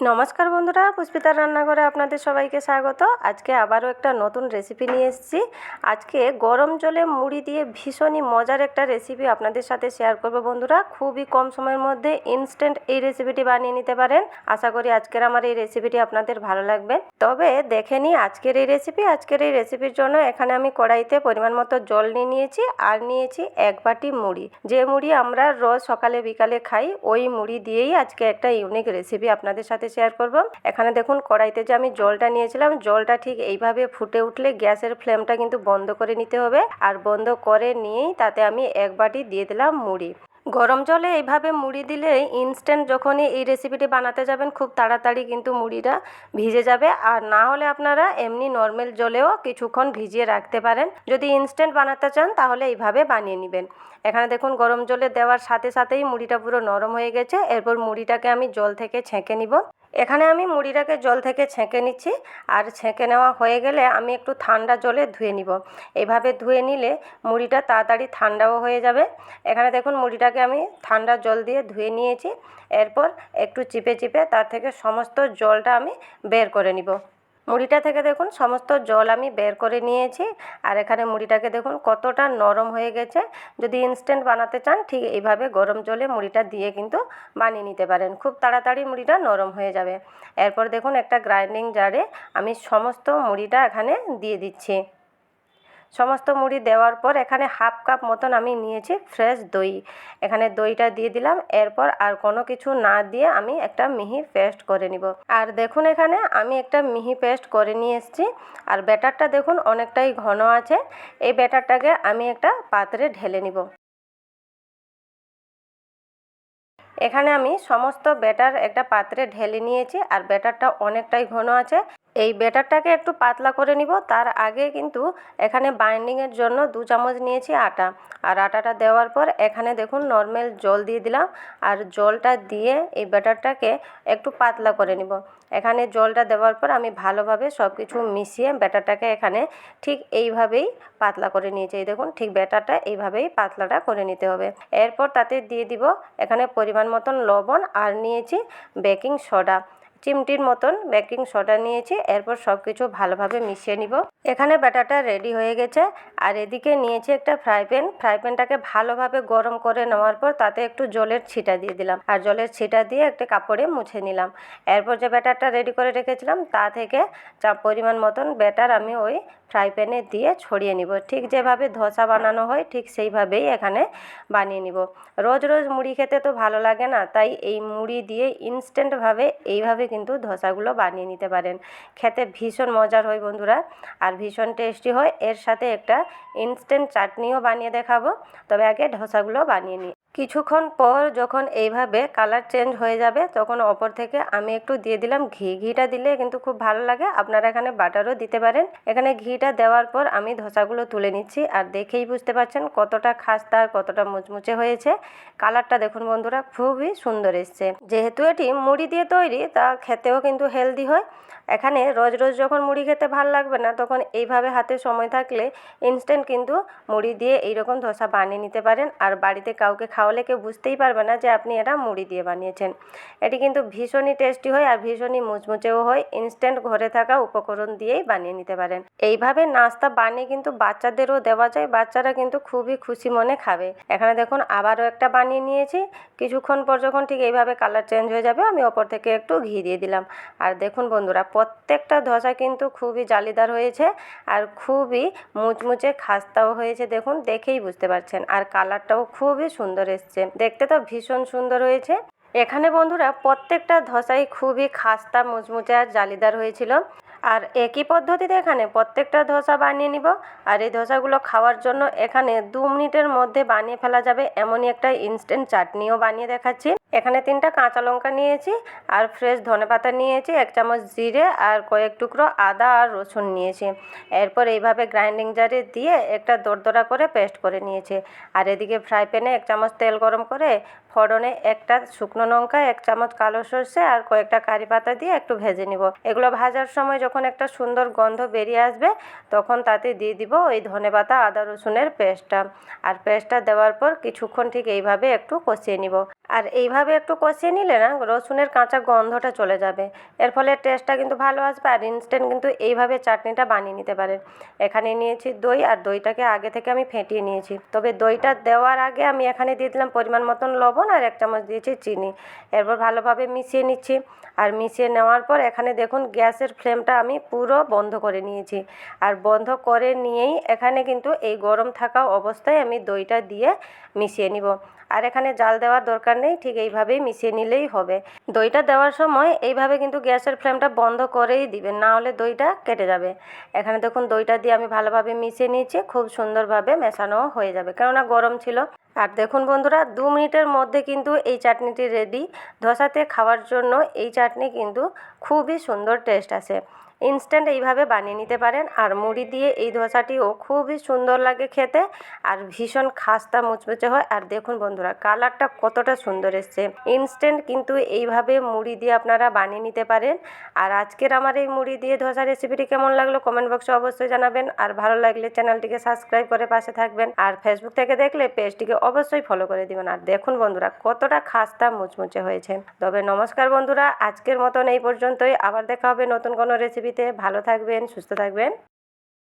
নমস্কার বন্ধুরা, পুষ্পিতার রান্নাঘরে আপনাদের সবাইকে স্বাগত। আজকে আবারও একটা নতুন রেসিপি নিয়ে এসেছি। আজকে গরম জলে মুড়ি দিয়ে ভীষণই মজার একটা রেসিপি আপনাদের সাথে শেয়ার করব বন্ধুরা। খুবই কম সময়ের মধ্যে ইনস্ট্যান্ট এই রেসিপিটি বানিয়ে নিতে পারেন। আশা করি আজকের আমার এই রেসিপিটি আপনাদের ভালো লাগবে। তবে দেখে নিই আজকের এই রেসিপি আজকের এই রেসিপির জন্য এখানে আমি কড়াইতে পরিমাণ মতো জল নিয়ে নিয়েছি আর নিয়েছি এক বাটি মুড়ি। যে মুড়ি আমরা রোজ সকালে বিকালে খাই, ওই মুড়ি দিয়েই আজকে একটা ইউনিক রেসিপি আপনাদের সাথে শেয়ার করব। এখানে দেখুন কড়াইতে যে আমি জলটা নিয়েছিলাম, জলটা ঠিক এইভাবে ফুটে উঠলে গ্যাসের ফ্লেমটা কিন্তু বন্ধ করে নিতে হবে। আর বন্ধ করে নিয়েই তাতে আমি এক বাটি দিয়ে দিলাম মুড়ি। গরম জলে এইভাবে মুড়ি দিলে ইনস্ট্যান্ট যখনই এই রেসিপিটি বানাতে যাবেন, খুব তাড়াতাড়ি কিন্তু মুড়িটা ভিজে যাবে। আর না হলে আপনারা এমনি নর্মাল জলেও কিছুক্ষণ ভিজিয়ে রাখতে পারেন। যদি ইনস্ট্যান্ট বানাতে চান, তাহলে এইভাবে বানিয়ে নেবেন। এখানে দেখুন, গরম জলে দেওয়ার সাথে সাথেই মুড়িটা পুরো নরম হয়ে গেছে। এরপর মুড়িটাকে আমি জল থেকে ছেঁকে নিব। এখানে আমি মুড়িটাকে জল থেকে ছেঁকে নিচ্ছি। আর ছেঁকে নেওয়া হয়ে গেলে আমি একটু ঠান্ডা জলে ধুয়ে নিব। এভাবে ধুয়ে নিলে মুড়িটা তাড়াতাড়ি ঠান্ডাও হয়ে যাবে। এখানে দেখুন, মুড়িটাকে আমি ঠান্ডা জল দিয়ে ধুয়ে নিয়েছি। এরপর একটু চিপে চিপে তার থেকে সমস্ত জলটা আমি বের করে নিব। মুড়িটা থেকে দেখুন সমস্ত জল আমি বের করে নিয়েছি। আর এখানে মুড়িটাকে দেখুন কতটা নরম হয়ে গেছে। যদি ইনস্ট্যান্ট বানাতে চান ঠিক এইভাবে গরম জলে মুড়িটা দিয়ে কিন্তু বানিয়ে নিতে পারেন। খুব তাড়াতাড়ি মুড়িটা নরম হয়ে যাবে। এরপর দেখুন একটা গ্রাইন্ডিং জারে আমি সমস্ত মুড়িটা এখানে দিয়ে দিচ্ছি। সমস্ত মুড়ি দেওয়ার পর এখানে হাফ কাপ মতন আমি নিয়েছি ফ্রেশ দই। এখানে দইটা দিয়ে দিলাম, এরপর আর কোনো কিছু না দিয়ে আমি একটা মিহি পেস্ট করে নিব। আর দেখুন এখানে আমি একটা মিহি পেস্ট করে নিয়ে এসেছি। আর ব্যাটারটা দেখুন অনেকটাই ঘন আছে। এই ব্যাটারটাকে আমি একটা পাত্রে ঢেলে নিব। এখানে আমি সমস্ত ব্যাটার একটা পাত্রে ঢেলে নিয়েছি। আর ব্যাটারটা অনেকটাই ঘন আছে। এই ব্যাটারটাকে একটু পাতলা করে নিব। তার আগে কিন্তু এখানে বাইন্ডিংয়ের জন্য দু চামচ নিয়েছি আটা। আর আটাটা দেওয়ার পর এখানে দেখুন নর্মাল জল দিয়ে দিলাম। আর জলটা দিয়ে এই ব্যাটারটাকে একটু পাতলা করে নিব। এখানে জলটা দেওয়ার পর আমি ভালোভাবে সব কিছু মিশিয়ে ব্যাটারটাকে এখানে ঠিক এইভাবেই পাতলা করে নিয়েছি। এই দেখুন ঠিক ব্যাটারটা এইভাবেই পাতলাটা করে নিতে হবে। এরপর তাতে দিয়ে দিব এখানে পরিমাণ মতন লবণ। আর নিয়েছি বেকিং সোডা চিমটির মতন বেকিং সোডা নিয়েছি। এরপর সব কিছু ভালোভাবে মিশিয়ে নিব। এখানে ব্যাটারটা রেডি হয়ে গেছে। আর এদিকে নিয়েছি একটা ফ্রাই প্যান ফ্রাই প্যানটাকে ভালোভাবে গরম করে নেওয়ার পর তাতে একটু জলের ছিটা দিয়ে দিলাম। আর জলের ছিটা দিয়ে একটা কাপড়ে মুছে নিলাম। এরপর যে ব্যাটারটা রেডি করে রেখেছিলাম, তা থেকে চা পরিমাণ মতন ব্যাটার আমি ওই ফ্রাই প্যানে দিয়ে ছড়িয়ে নিব। ঠিক যেভাবে ধোসা বানানো হয়, ঠিক সেইভাবেই এখানে বানিয়ে নিব। রোজ রোজ মুড়ি খেতে তো ভালো লাগে না, তাই এই মুড়ি দিয়ে ইনস্ট্যান্টভাবে এইভাবে কিন্তু ধোসাগুলো বানিয়ে নিতে পারেন। খেতে ভীষণ মজার হয় বন্ধুরা, আর ভীষণ টেস্টি হয়। এর সাথে একটা ইনস্ট্যান্ট চাটনিও বানিয়ে দেখাবো। তবে আগে ধোসাগুলো বানিয়ে নিই কিছুক্ষণ পর যখন এইভাবে কালার চেঞ্জ হয়ে যাবে, তখন অপর থেকে আমি একটু দিয়ে দিলাম ঘি। ঘিটা দিলে কিন্তু খুব ভালো লাগে। আপনারা এখানে বাটারও দিতে পারেন। এখানে ঘিটা দেওয়ার পর আমি ধসাগুলো তুলে নিচ্ছি। আর দেখেই বুঝতে পারছেন কতটা খাস্তা আর কতটা মুচমুচে হয়েছে। কালারটা দেখুন বন্ধুরা, খুবই সুন্দর এসছে। যেহেতু এটি মুড়ি দিয়ে তৈরি, তা খেতেও কিন্তু হেলদি হয়। এখানে রোজ রোজ যখন মুড়ি খেতে ভালো লাগবে না, তখন এইভাবে হাতে সময় থাকলে ইনস্ট্যান্ট কিন্তু মুড়ি দিয়ে এইরকম ধোসা বানিয়ে নিতে পারেন। আর বাড়িতে কাউকে খাওয়ালে কেউ বুঝতেই পারবে না যে আপনি এটা মুড়ি দিয়ে বানিয়েছেন। এটি কিন্তু ভীষণই টেস্টি হয় আর ভীষণই মুচমুচেও হয়। ইনস্ট্যান্ট ঘরে থাকা উপকরণ দিয়েই বানিয়ে নিতে পারেন। এইভাবে নাস্তা বানিয়ে কিন্তু বাচ্চাদেরও দেওয়া যায়। বাচ্চারা কিন্তু খুবই খুশি মনে খাবে। এখানে দেখুন আবারও একটা বানিয়ে নিয়েছি। কিছুক্ষণ পর যখন ঠিক এইভাবে কালার চেঞ্জ হয়ে যাবে, আমি ওপর থেকে একটু ঘি দিয়ে দিলাম। আর দেখুন বন্ধুরা প্রত্যেকটা ধোসা কিন্তু খুবই জালিদার হয়েছে আর খুবই মুচমুচে খাস্তাও হয়েছে, দেখুন, দেখেই বুঝতে পারছেন। আর কালারটাও খুবই সুন্দর এসছে। দেখতে তো ভীষণ সুন্দর হয়েছে। এখানে বন্ধুরা, প্রত্যেকটা ধসাই খুবই খাস্তা, মুচমুচে আর জালিদার হয়েছিল। আর একই পদ্ধতিতে এখানে প্রত্যেকটা ধোসা বানিয়ে নিব। আর এই ধোসাগুলো খাওয়ার জন্য এখানে দু মিনিটের মধ্যে বানিয়ে ফেলা যাবে। এমনই একটা ইনস্ট্যান্ট চাটনিও বানিয়ে দেখাচ্ছি। এখানে তিনটা কাঁচা লঙ্কা নিয়েছি আর ফ্রেশ ধনেপাতা নিয়েছি, এক চামচ জিরে আর কয়েক টুকরো আদা আর রসুন নিয়েছি। এরপর এইভাবে গ্রাইন্ডিং জারে দিয়ে একটা দরদরা করে পেস্ট করে নিয়েছি। আর এদিকে ফ্রাই প্যানে এক চামচ তেল গরম করে ফোড়নে একটা শুকনো লঙ্কা, এক চামচ কালো সর্ষে আর কয়েকটা কারি পাতা দিয়ে একটু ভেজে নিব। এগুলো ভাজার সময় যখন একটা সুন্দর গন্ধ বেরিয়ে আসবে, তখন তাতে দিয়ে দিব ওই ধনেপাতা আদা, রসুনের পেস্টটা আর পেস্টটা দেওয়ার পর কিছুক্ষণ ঠিক এইভাবে একটু কষিয়ে নিব। আর এইভাবে এইভাবে একটু কষিয়ে নিলে না রসুনের কাঁচা গন্ধটা চলে যাবে। এর ফলে টেস্টটা কিন্তু ভালো আসবে আর ইনস্ট্যান্ট কিন্তু এইভাবে চাটনিটা বানিয়ে নিতে পারেন। এখানে নিয়েছি দই আর দইটাকে আগে থেকে আমি ফেটিয়ে নিয়েছি। তবে দইটা দেওয়ার আগে আমি এখানে দিয়ে দিলাম পরিমাণ মতন লবণ আর এক চামচ দিয়েছি চিনি। এরপর ভালোভাবে মিশিয়ে নিচ্ছি। আর মিশিয়ে নেওয়ার পর এখানে দেখুন গ্যাসের ফ্লেমটা আমি পুরো বন্ধ করে নিয়েছি। আর বন্ধ করে নিয়েই এখানে কিন্তু এই গরম থাকা অবস্থায় আমি দইটা দিয়ে মিশিয়ে নিব। আর এখানে জাল দেওয়ার দরকার নেই, ঠিক এইভাবেই মিশিয়ে নিলেই হবে। দইটা দেওয়ার সময় এইভাবে কিন্তু গ্যাসের ফ্লেমটা বন্ধ করেই দিবেন, না হলে দইটা কেটে যাবে। এখানে দেখুন দইটা দিয়ে আমি ভালোভাবে মিশিয়ে নিয়েছি, খুব সুন্দরভাবে মেশানো হয়ে যাবে, কেননা গরম ছিল। আর দেখুন বন্ধুরা, দু মিনিটের মধ্যে কিন্তু এই চাটনিটি রেডি ধসাতে খাওয়ার জন্য এই চাটনি কিন্তু খুবই সুন্দর টেস্ট আসে। ইনস্ট্যান্ট এইভাবে বানিয়ে নিতে পারেন। আর মুড়ি দিয়ে এই ধোসাটিও খুবই সুন্দর লাগে খেতে। আর ভীষণ খাস্তা মুচমুচে হয়। আর দেখুন বন্ধুরা, কালারটা কতটা সুন্দর এসছে। ইনস্ট্যান্ট কিন্তু এইভাবে মুড়ি দিয়ে আপনারা বানিয়ে নিতে পারেন। আর আজকের আমার এই মুড়ি দিয়ে ধোসা রেসিপিটি কেমন লাগল কমেন্ট বক্সে অবশ্যই জানাবেন। আর ভালো লাগলে চ্যানেলটিকে সাবস্ক্রাইব করে পাশে থাকবেন। আর ফেসবুক থেকে দেখলে পেজটিকে অবশ্যই ফলো করে দিবেন। আর দেখুন বন্ধুরা, কতটা খাস্তা মুচমুচে হয়েছে। তবে নমস্কার বন্ধুরা, আজকের মতন এই পর্যন্তই। আবার দেখা হবে নতুন কোনো রেসিপিতে ভালো থাকবেন সুস্থ থাকবেন।